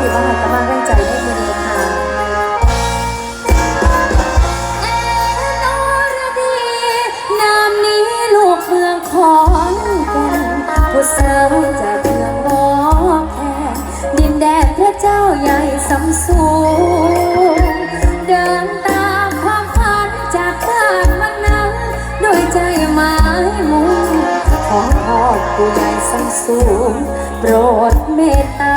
ที่าให้กำลังงใจให้คุณค่ะนอรนามนี้ลูกเมืองขอนแก่นผู้สาวจากเมืองบอแคนดินแดนพระเจ้าใหญ่สำสูงเดินตามความฝันจากบ้านวันนั้นโดยใจหมายมุ่งขอพ่อผู้ใหญ่สังสูงโปรดเมตตา